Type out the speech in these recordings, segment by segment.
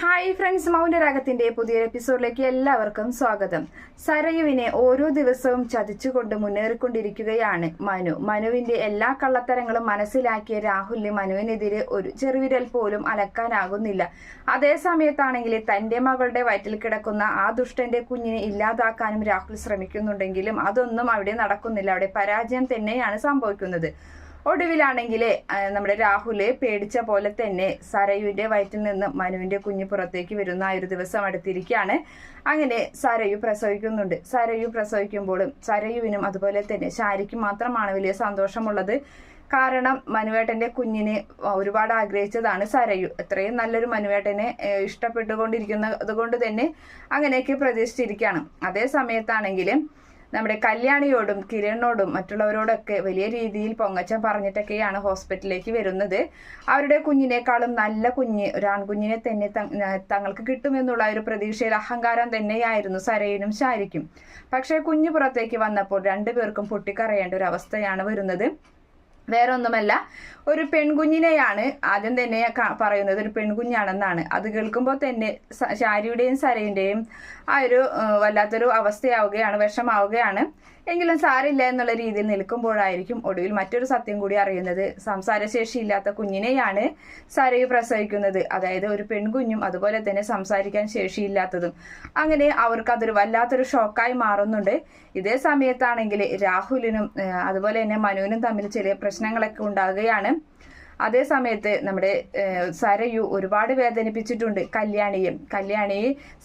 Hi friends മൗനരാഗത്തിന്റെ പുതിയൊരു എപ്പിസോഡിലേക്ക് എല്ലാവർക്കും സ്വാഗതം. സരയുവിനെ ഓരോ ദിവസവും ചതിച്ചുകൊണ്ട് മുന്നേറിക്കൊണ്ടിരിക്കുകയാണ് മനു. മനുവിന്റെ എല്ലാ കള്ളത്തരങ്ങളും മനസ്സിലാക്കിയ രാഹുലിന് മനുവിനെതിരെ ഒരു ചെറുവിരൽ പോലും അലക്കാനാകുന്നില്ല. അതേ സമയത്താണെങ്കിൽ തന്റെ മകളുടെ വയറ്റിൽ കിടക്കുന്ന ആ ദുഷ്ടന്റെ കുഞ്ഞിനെ ഇല്ലാതാക്കാനും രാഹുൽ ശ്രമിക്കുന്നുണ്ടെങ്കിലും അതൊന്നും അവിടെ നടക്കുന്നില്ല. അവിടെ പരാജയം തന്നെയാണ് സംഭവിക്കുന്നത്. ഒടുവിലാണെങ്കിൽ നമ്മുടെ രാഹുൽ പേടിച്ച പോലെ തന്നെ സരയുവിന്റെ വയറ്റിൽ നിന്ന് മനുവിന്റെ കുഞ്ഞ് പുറത്തേക്ക് വരുന്ന ആ ഒരു ദിവസം അടുത്തിരിക്കുകയാണ്. അങ്ങനെ സരയു പ്രസവിക്കുന്നുണ്ട്. സരയു പ്രസവിക്കുമ്പോഴും സരയുവിനും അതുപോലെ തന്നെ ശാരിക്കും മാത്രമാണ് വലിയ സന്തോഷമുള്ളത്. കാരണം മനുവേട്ടന്റെ കുഞ്ഞിനെ ഒരുപാട് ആഗ്രഹിച്ചതാണ് സരയു. എത്രയും നല്ലൊരു മനുവേട്ടനെ ഇഷ്ടപ്പെട്ടുകൊണ്ടിരിക്കുന്നത് കൊണ്ട് തന്നെ അങ്ങനെയൊക്കെ പ്രതീക്ഷിച്ചിരിക്കുകയാണ്. അതേ സമയത്താണെങ്കിലും നമ്മുടെ കല്യാണിയോടും കിരണിനോടും മറ്റുള്ളവരോടൊക്കെ വലിയ രീതിയിൽ പൊങ്ങച്ചം പറഞ്ഞിട്ടൊക്കെയാണ് ഹോസ്പിറ്റലിലേക്ക് വരുന്നത്. അവരുടെ കുഞ്ഞിനേക്കാളും നല്ല കുഞ്ഞ് ഒരാൺകുഞ്ഞിനെ തന്നെ തങ്ങൾക്ക് കിട്ടുമെന്നുള്ള ഒരു പ്രതീക്ഷയിൽ അഹങ്കാരം തന്നെയായിരുന്നു സരയിനും ശാരിക്കും. പക്ഷേ കുഞ്ഞു പുറത്തേക്ക് വന്നപ്പോൾ രണ്ടുപേർക്കും പൊട്ടിക്കറയേണ്ട ഒരു അവസ്ഥയാണ് വരുന്നത്. വേറൊന്നുമല്ല. ഒരു പെൺകുഞ്ഞിനെയാണ് ആദ്യം തന്നെ പറയുന്നത്. ഒരു പെൺകുഞ്ഞാണെന്നാണ്. അത് കേൾക്കുമ്പോൾ തന്നെ ശാരിയുടെയും സരയുടെയും ആ ഒരു വല്ലാത്തൊരു അവസ്ഥയാവുകയാണ് വിഷമാവുകയാണ്. എങ്കിലും സാരില്ല എന്നുള്ള രീതിയിൽ നിൽക്കുമ്പോഴായിരിക്കും ഒടുവിൽ മറ്റൊരു സത്യം കൂടി അറിയുന്നത്. സംസാരശേഷിയില്ലാത്ത കുഞ്ഞിനെയാണ് സരയു പ്രസവിക്കുന്നത്. അതായത് ഒരു പെൺകുഞ്ഞും അതുപോലെ തന്നെ സംസാരിക്കാൻ ശേഷിയില്ലാത്തതും. അങ്ങനെ അവർക്ക് അതൊരു വല്ലാത്തൊരു ഷോക്കായി മാറുന്നുണ്ട്. ഇതേ സമയത്താണെങ്കിൽ രാഹുലിനും അതുപോലെ തന്നെ മനുവിനും തമ്മിൽ ചില പ്രശ്നങ്ങളൊക്കെ ഉണ്ടാകുകയാണ്. അതേ സമയത്ത് നമ്മുടെ സരയു ഒരുപാട് വേദനിപ്പിച്ചിട്ടുണ്ട് കല്യാണിയും. കല്യാണി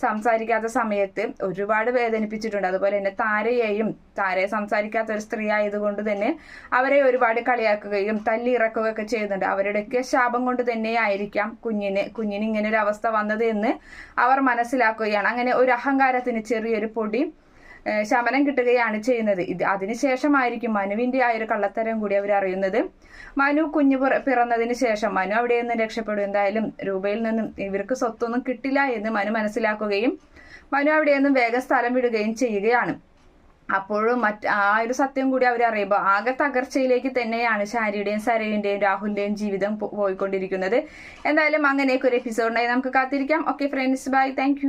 സംസാരിക്കാത്ത സമയത്ത് ഒരുപാട് വേദനിപ്പിച്ചിട്ടുണ്ട്. അതുപോലെ തന്നെ താരയെയും താരയെ സംസാരിക്കാത്ത ഒരു സ്ത്രീ ആയതുകൊണ്ട് തന്നെ അവരെ ഒരുപാട് കളിയാക്കുകയും തല്ലിയിറക്കുകയൊക്കെ ചെയ്യുന്നുണ്ട്. അവരുടെയൊക്കെ ശാപം കൊണ്ട് തന്നെയായിരിക്കാം കുഞ്ഞിന് കുഞ്ഞിന് ഇങ്ങനെ ഒരു അവസ്ഥ വന്നത് എന്ന് അവർ മനസ്സിലാക്കുകയാണ്. അങ്ങനെ ഒരു അഹങ്കാരത്തിന് ചെറിയൊരു പൊടി ശമനം കിട്ടുകയാണ് ചെയ്യുന്നത്. ഇത് അതിനുശേഷമായിരിക്കും മനുവിന്റെ ആ ഒരു കള്ളത്തരം കൂടി അവർ അറിയുന്നത്. മനു കുഞ്ഞു പിറന്നതിന് ശേഷം മനു അവിടെ നിന്ന് രക്ഷപ്പെടും. എന്തായാലും രൂപയിൽ നിന്നും ഇവർക്ക് സ്വത്തൊന്നും കിട്ടില്ല എന്ന് മനു മനസ്സിലാക്കുകയും മനു അവിടെ നിന്നും വേഗം സ്ഥലം വിടുകയും ചെയ്യുകയാണ്. അപ്പോഴും മറ്റ് ആ ഒരു സത്യം കൂടി അവർ അറിയുമ്പോൾ ആകെ തകർച്ചയിലേക്ക് തന്നെയാണ് ശാരിയുടെയും സരയുടെയും രാഹുലിന്റെയും ജീവിതം പോയിക്കൊണ്ടിരിക്കുന്നത്. എന്തായാലും അങ്ങനെയൊക്കെ ഒരു എപ്പിസോഡിനായി നമുക്ക് കാത്തിരിക്കാം. Okay friends bye thank